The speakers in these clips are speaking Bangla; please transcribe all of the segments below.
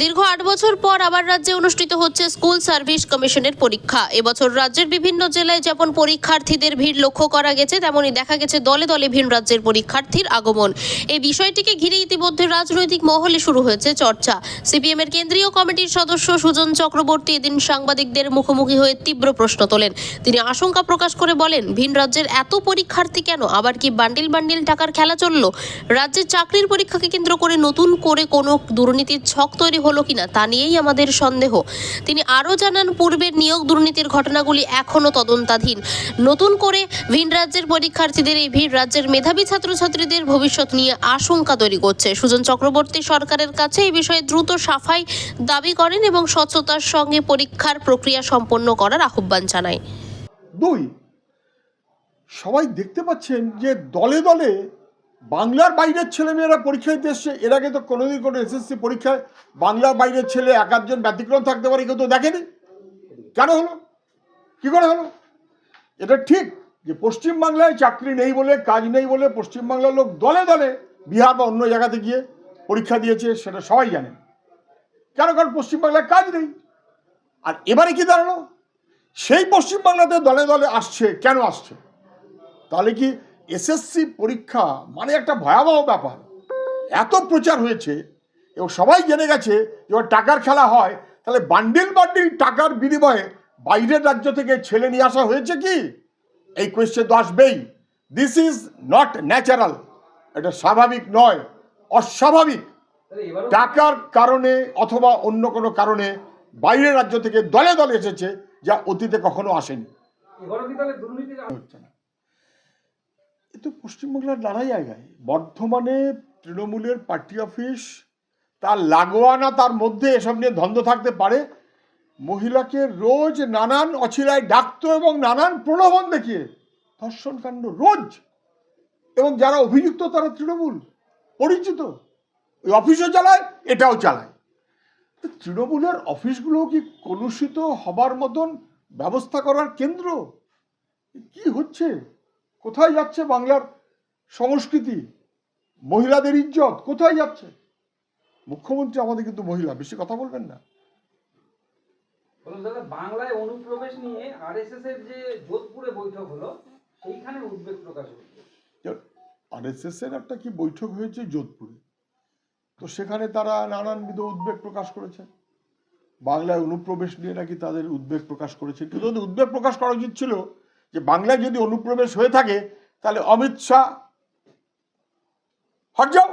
দীর্ঘ আট বছর পর আবার রাজ্যে অনুষ্ঠিত হচ্ছে স্কুল সার্ভিস কমিশনের পরীক্ষা। এবছর রাজ্যের বিভিন্ন জেলায় যেমন পরীক্ষার্থীদের ভিড় লক্ষ্য করা গেছে, তেমনই দেখা গেছে দলে দলে ভিন রাজ্যের পরীক্ষার্থীর আগমন। এই বিষয়টিকে ঘিরে ইতিমধ্যে রাজনৈতিক মহলে শুরু হয়েছে চর্চা। সিপিএম এর কেন্দ্রীয় কমিটির সদস্য সুজন চক্রবর্তী এদিন সাংবাদিকদের মুখোমুখি হয়ে তীব্র প্রশ্ন তোলেন। তিনি আশঙ্কা প্রকাশ করে বলেন, ভিন রাজ্যের এত পরীক্ষার্থী কেন? আবার কি বান্ডিল বান্ডিল টাকার খেলা চলল? রাজ্যের চাকরির পরীক্ষাকে কেন্দ্র করে নতুন করে কোনো দুর্নীতির ছক তৈরি হলো কিনা তা নিয়েই আমাদের সন্দেহ। তিনি আরও জানান, পূর্বের নিয়োগ দুর্নীতির ঘটনাগুলি এখনও তদন্তাধীন। নতুন করে ভিন রাজ্যের পরীক্ষার্থীদের এই ভিড় রাজ্যের মেধাবী ছাত্রছাত্রীদের ভবিষ্যৎ নিয়ে আশঙ্কা তৈরি করছে। সুজন চক্রবর্তী সরকারের কাছে এই বিষয়ে দ্রুত সাফাই দাবি করেন এবং স্বচ্ছতার সঙ্গে পরীক্ষার প্রক্রিয়া সম্পন্ন করার আহ্বান জানায়। দুই, সবাই দেখতে পাচ্ছেন যে দলে দলে বাংলার বাইরের ছেলেমেয়েরা পরীক্ষা দিতে এসছে, এর আগে তো কোনোদিন কোনো এসএসসি পরীক্ষায় বাংলার বাইরের ছেলে এক আধজন ব্যতিক্রম থাকতে পারে, কেউ তো দেখেনি। কেন হলো? কি করে হলো? এটা ঠিক যে পশ্চিমবাংলায় চাকরি নেই বলে, কাজ নেই বলে পশ্চিমবাংলার লোক দলে দলে বিহার বা অন্য জায়গাতে গিয়ে পরীক্ষা দিয়েছে, সেটা সবাই জানেন কেন? কারণ পশ্চিমবাংলায় কাজ নেই। আর এবারে কি দাঁড়াল? সেই পশ্চিমবাংলাতে দলে দলে আসছে, কেন আসছে? তাহলে কি এসএসসি পরীক্ষা মানে একটা ভয়াবহ ব্যাপার। এত প্রচার হয়েছে এবং সবাই জেনে গেছে যে টাকার খেলা হয় তাহলে বান্ডিল বান্ডিল টাকার বিনিময়ে বাইরের রাজ্য থেকে ছেলে নিয়ে আসা হয়েছে কি? এই কোয়েশ্চেন তো আসবেই। দিস ইজ নট ন্যাচারাল এটা স্বাভাবিক নয় অস্বাভাবিক। টাকার কারণে অথবা অন্য কোনো কারণে বাইরের রাজ্য থেকে দলে দলে এসেছে যা অতীতে কখনো আসেনি। হচ্ছে না। এ তো পশ্চিমবাংলার নানা জায়গায়, বর্ধমানে তৃণমূলের পার্টি অফিস, তার লাগোয়া না তার মধ্যে এসব নিয়ে দ্বন্দ্ব থাকতে পারে, মহিলাকে রোজ নানান অছিলায় ডাকতো এবং নানান প্রলোভন দেখিয়ে ধর্ষণ কাণ্ড রোজ। এবং যারা অভিযুক্ত তারা তৃণমূল, পরিচিত। ওই অফিসও চালায়, এটাও চালায়। তৃণমূলের অফিসগুলো কি কলুষিত হবার মতন ব্যবস্থা করার কেন্দ্র? কি হচ্ছে? কোথায় যাচ্ছে বাংলার সংস্কৃতি? মহিলাদের ইজ্জত কোথায় যাচ্ছে? মুখ্যমন্ত্রী আমাদের কিন্তু মহিলা বেশি কথা বলবেন না। দাদা বাংলায় অনুপ্রবেশ নিয়ে আরএসএস এর যে যোধপুরে বৈঠক হলো সেইখানে উদ্বেগ প্রকাশ হচ্ছে। আরএসএস এর একটা কি বৈঠক হয়েছে যোধপুরে? তো সেখানে তারা নানানবিধ উদ্বেগ প্রকাশ করেছেন বাংলায় অনুপ্রবেশ নিয়ে নাকি তাদের উদ্বেগ প্রকাশ করেছে। কিন্তু উদ্বেগ প্রকাশ করা উচিত ছিল যে বাংলায় যদি অনুপ্রবেশ হয়ে থাকে, তাহলে অমিত শাহ, হট যাও।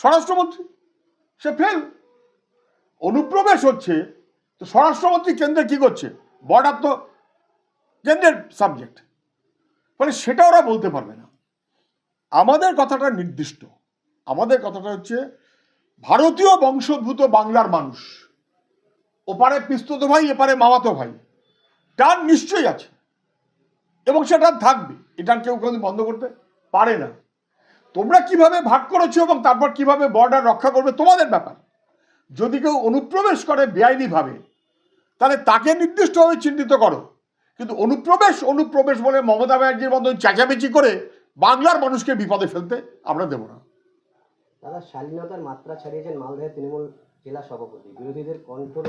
স্বরাষ্ট্রমন্ত্রী, সে ফেল অনুপ্রবেশ হচ্ছে, তো স্বরাষ্ট্রমন্ত্রী কেন্দ্রে কি করছে? বর্ডার তো কেন্দ্রের সাবজেক্ট ফলে সেটা ওরা বলতে পারবে না। আমাদের কথাটা নির্দিষ্ট। আমাদের কথাটা হচ্ছে, ভারতীয় বংশোদ্ভূত বাংলার মানুষ, ওপারে পিস্তত ভাই, এপারে মামাতো ভাই টান নিশ্চয়ই আছে। এবং সেটা থাকবে। এটা কেউ কোনোদিন বন্ধ করতে পারে না। তোমরা কীভাবে ভাগ করেছ এবং তারপর কীভাবে বর্ডার রক্ষা করবে তোমাদের ব্যাপার। যদি কেউ অনুপ্রবেশ করে বেআইনিভাবে, তাহলে তাকে নির্দিষ্টভাবে চিহ্নিত করো। কিন্তু অনুপ্রবেশ অনুপ্রবেশ বলে মমতা ব্যানার্জির মতন চেঁচামেচি করে বাংলার মানুষকে বিপদে ফেলতে আমরা দেবো না। দাদা, শালীনতার মাত্রা ছাড়িয়েছেন মালদহের তৃণমূল জেলা সভাপতি। বিরোধীদের কণ্ঠ